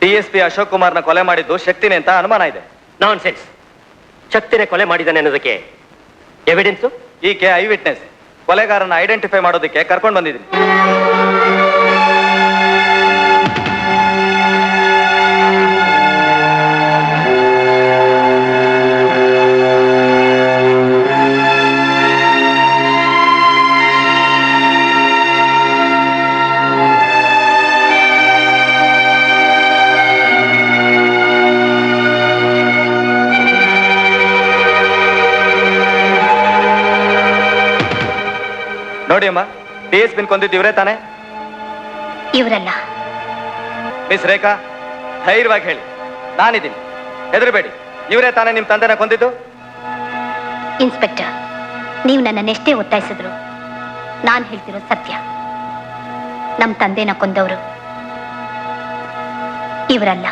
DSP Ashok ಕುಮಾರ್ನ ಕೊಲೆ ಮಾಡಿದ್ದು ಶಕ್ತಿನೇ ಅಂತ ಅನುಮಾನ ಇದೆ. ನಾನ್ ಸೆನ್ಸ್ ಶಕ್ತಿನೇ ಕೊಲೆ ಮಾಡಿದ್ದಾನೆ ಅನ್ನೋದಕ್ಕೆ ಎವಿಡೆನ್ಸು ಈಕೆ ಐ ವಿಟ್ನೆಸ್. ಕೊಲೆಗಾರನ ಐಡೆಂಟಿಫೈ ಮಾಡೋದಕ್ಕೆ ಕರ್ಕೊಂಡು ಬಂದಿದ್ದೀನಿ. ನೋಡಿ ಅಮ್ಮ ಡಿ ಎಸ್ ಬಿನ್ ಕೊಂದಿದ್ದು ಇವರೇ ತಾನೆ? ಇವರಲ್ಲ. ಮಿಸ್ ರೇಖಾ ಧೈರ್ಯವಾಗಿ ಹೇಳಿ. ನಾನಿದ್ದೀನಿ. ಹೆದರಬೇಡಿ. ಇವರೇ ತಾನೇ ನಿಮ್ಮ ತಂದೆನ ಕೊಂದಿದ್ದು? ಇನ್ಸ್ಪೆಕ್ಟರ್ ನೀವು ನನ್ನನ್ನೆಷ್ಟೇ ಒತ್ತಾಯಿಸಿದ್ರು ನಾನು ಹೇಳ್ತಿರೋ ಸತ್ಯ. ನಮ್ಮ ತಂದೆನ ಕೊಂದವರು ಇವರಲ್ಲ.